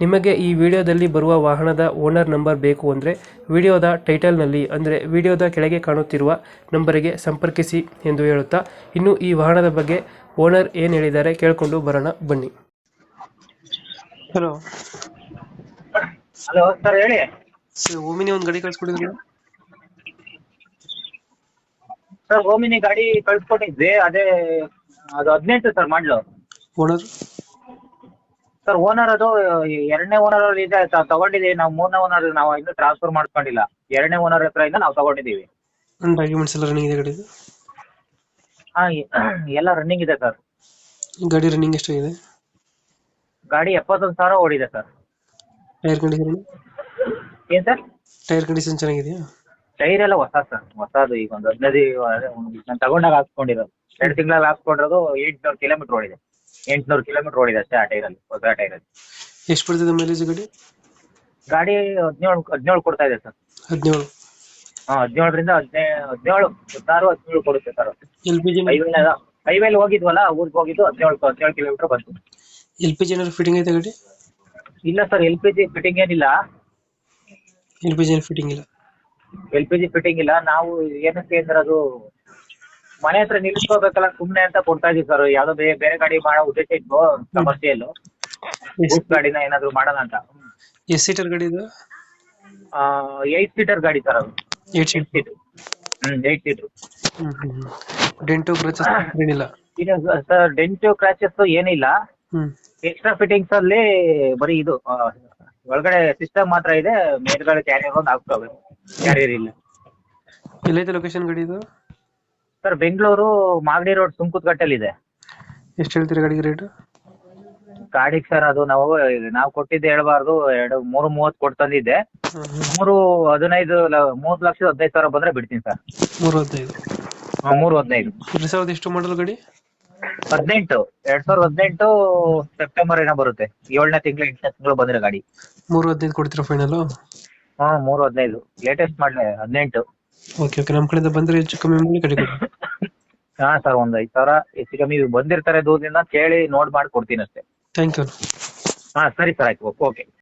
ನಿಮಗೆ ಈ ವಿಡಿಯೋದಲ್ಲಿ ಬರುವ ವಾಹನದ ಓನರ್ ನಂಬರ್ ಬೇಕು ಅಂದರೆ ವಿಡಿಯೋದ ಟೈಟಲ್ನಲ್ಲಿ ಅಂದರೆ ವಿಡಿಯೋದ ಕೆಳಗೆ ಕಾಣುತ್ತಿರುವ ನಂಬರಿಗೆ ಸಂಪರ್ಕಿಸಿ ಎಂದು ಹೇಳುತ್ತಾ ಇನ್ನು ಈ ವಾಹನದ ಬಗ್ಗೆ ಓನರ್ ಏನು ಹೇಳಿದ್ದಾರೆ ಕೇಳಿಕೊಂಡು ಬರೋಣ ಬನ್ನಿ. ಹಲೋ. ಹಲೋ ಸರ್ ಹೇಳಿ. ಓಮಿನಿ ಒಂದು ಗಾಡಿ ಕಳಿಸ್ಕೊಡಿದ್ರು? ಸರ್ ಓಮಿನಿ ಗಾಡಿ ಕಳ್ಸ್ಕೊಟ್ಟಿದ್ವಿ ಅದೇ ಅದು ಹದಿನೆಂಟು ಸರ್ ಮಾಡಲು. ಓನರ್? ಸರ್ ಓನರ್ ಅದು ಎರಡನೇ ಓನರ್ ಇದೆ ತ- ತಗೊಂಡಿದ್ದೀವಿ ನಾವು ಮೂರನೇ ಓನರ್ ನಾವು ಇನ್ನೂ ಟ್ರಾನ್ಸ್ಫರ್ ಮಾಡ್ಕೊಂಡಿಲ್ಲ. ಎರಡನೇ ಓನರ್ ಹತ್ರ ಇಂದ ನಾವು ತಗೊಂಡಿದ್ದೀವಿ. ಡಾಕ್ಯುಮೆಂಟ್ಸ್ ಎಲ್ಲ ರನ್ನಿಂಗ್ ಇದೆ ಗಾಡಿ ಹಾಂ ಎಲ್ಲ ರನ್ನಿಂಗ್ ಇದೆ ಸರ್ ಗಾಡಿ ರನ್ನಿಂಗ್ ಎಷ್ಟು ಇದೆ ಗಾಡಿ ಎಪ್ಪತ್ತೊಂದು ಸಾವಿರ ಓಡಿದೆ ಸರ್ ಟೈರ್ ಕಂಡೀಷನ್ ಏನ್? ಸರ್ ಟೈರ್ ಕಂಡೀಷನ್ ಚೆನ್ನಾಗಿದೆಯಾ? ಟೈರ್ ಎಲ್ಲ ಹೊಸ ಸರ್ ಹೊಸದು ಈಗ ಒಂದು ಹದಿನೈದು ನಾನು ತಗೊಂಡಾಗ ಹಾಕ್ಸ್ಕೊಂಡಿರೋದು. ಎರಡು ತಿಂಗಳಲ್ಲಿ ಹಾಕ್ಸ್ಕೊಂಡಿರೋದು ಏಟ್ ಕಿಲೋಮೀಟರ್ ಓಡಿದೆ. ಎಂಟುನೂರು ಕಿಲೋಮೀಟರ್ ಓಡಿದೆ ಅಷ್ಟೇ ಆ ಟೈರಲ್ಲಿ ಹೊಸ ಟೈರಲ್ಲಿ. ಎಷ್ಟು ಬರ್ತದೆ ಮೈಲೇಜ್ ಗಾಡಿ? ಗಾಡಿ ಹದಿನೇಳು ಹದಿನೇಳು ಕೊಡ್ತಾ ಇದೆ ಸರ್. ಹದಿನೇಳು. ಹಾಂ ಹದಿನೇಳರಿಂದ ಹದಿನೈ ಹದಿನೇಳು ಹದಿನಾರು ಹದಿನೇಳು ಕೊಡುತ್ತೆ ಸರ್ ಎಲ್ ಪಿ ಜಿ ಹೈವೇಲ ಹೋಗಿದ್ವಲ್ಲ ಊರಿಗೆ ಹೋಗಿದ್ದು ಹದಿನೇಳು ಹದಿನೇಳು ಕಿಲೋಮೀಟರ್ ಬಂತು. ಎಲ್ ಪಿ ಜಿ ಏನಾದ್ರು ಫಿಟ್ಟಿಂಗ್ ಐತೆ ಗಾಡಿ? ಇಲ್ಲ sir L P G fitting ಏನಿಲ್ಲ. ಎಲ್ ಪಿ ಜಿ ಫಿಟ್ಟಿಂಗ್ ಇಲ್ಲ. ಎಲ್ ಪಿ ಜಿ ಫಿಟ್ಟಿಂಗ್ ಇಲ್ಲ. ನಾವು ಏನಕ್ಕೆ ಅಂದ್ರೆ ಅದು ಮನೆ ಹತ್ರ ನಿಲ್ಲಿಸ್ಕೋಬೇಕಲ್ಲ ಸುಮ್ನೆ ಅಂತ ಕೊಡ್ತಾ ಇದ್ದೀವಿ ಸರ್ ಯಾವ್ದೋ ಬೇರೆ ಬೇರೆ ಗಾಡಿ ಮಾಡೋ ಉದ್ದೇಶ ಇತ್ತು ಕಮರ್ಷಿಯಲ್ ಗಾಡಿನ ಏನಾದ್ರು ಮಾಡೋಣ ಅಂತ. ಎಷ್ಟು ಸೀಟರ್ ಗಾಡಿ ಇದು? ಏಟ್ ಸೀಟರ್ ಗಾಡಿ ಸರ್ ಅದು. Eight seat seat hmm eight seater dent scratches ಏನಿಲ್ಲ. ಸರ್ ಡೆಂಟು ಕ್ರಾಚಸ್ ಏನಿಲ್ಲ. ಹ್ಮ್. ಎಕ್ಸ್ಟ್ರಾ ಫಿಟ್ಟಿಂಗ್ಸ್ ಅಲ್ಲಿ ಬರೀ ಇದು ಆ, ಒಳಗಡೆ ಸಿಸ್ಟಮ್ ಮಾತ್ರ ಇದೆ ಮೇಲ್ಗಡೆ ಕ್ಯಾರಿಯರ್ ಒಂದು ಹಾಕ್ಕೋಬೇಕು ಕ್ಯಾರಿಯರ್ ಇಲ್ಲ. ಎಲ್ಲೈತೆ ಲೊಕೇಶನ್ ಗಾಡಿ ಇದು? ಸರ್ ಬೆಂಗಳೂರು ಮಾಗಡಿ ರೋಡ್ ಸುಂಕುತ್ಕಟ್ಟಲ್ಲಿ ಇದೆ. ಎಷ್ಟು ಹೇಳ್ತೀರಿ ಗಾಡಿಗೆ ರೇಟ್ ಗಾಡಿಗೆ ಸರ್ ಅದು ನಾವು ನಾವು ಕೊಟ್ಟಿದ್ದೆ ಹೇಳ್ಬಾರ್ದು ಎರಡು ಮೂರು ಮೂವತ್ತು ಕೊಟ್ಟು ತಂದಿದ್ದೆ. ಮೂರು ಹದಿನೈದು ಮೂರು ಲಕ್ಷದ ಹದಿನೈದು ಸಾವಿರ ಬಂದ್ರೆ ಬಿಡ್ತೀನಿ ಸರ್ ಮೂರು ಹದಿನೈದು. ಮೂರು ಹದಿನೈದು. ಎರಡು ಸಾವಿರದ ಎಷ್ಟು ಮಾಡಲ್ ಗಾಡಿ? ಹದಿನೆಂಟು ಎರಡ್ ಸಾವಿರದ ಹದಿನೆಂಟು ಸೆಪ್ಟೆಂಬರ್ ಏನೋ ಬರುತ್ತೆ. ಏಳನೇ ತಿಂಗಳು ಎಂಟನೇ ತಿಂಗಳು ಬಂದಿರೋ ಗಾಡಿ. ಮೂರು ಹದಿನೈದು ಕೊಡ್ತೀರಾ ಫೈನಲ್ ಹಾ ಮೂರು ಹದಿನೈದು. ಲೇಟೆಸ್ಟ್ ಮಾಡಲೇ ಹದಿನೆಂಟು. ಓಕೆ ಓಕೆ ನಮ್ಮ ಕಡೆಯಿಂದ ಬಂದರೆ ಹೆಚ್ಚು ಕಮ್ಮಿ ಮಾಡಿ ಕೊಡಿ ಹಾ ಸರ್ ಒಂದ್ ಐದು ಸಾವಿರ ಹೆಚ್ಚು ಕಮ್ಮಿ ಬಂದಿರ್ತಾರೆ ದೂರದಿಂದ ಕೇಳಿ ನೋಡ್ ಮಾಡಿ ಕೊಡ್ತೀನಿ ಅಷ್ಟೇ. ಥ್ಯಾಂಕ್ ಯು ಹಾ ಸರಿ ಸರ್ ಆಯ್ತು. ಓಕೆ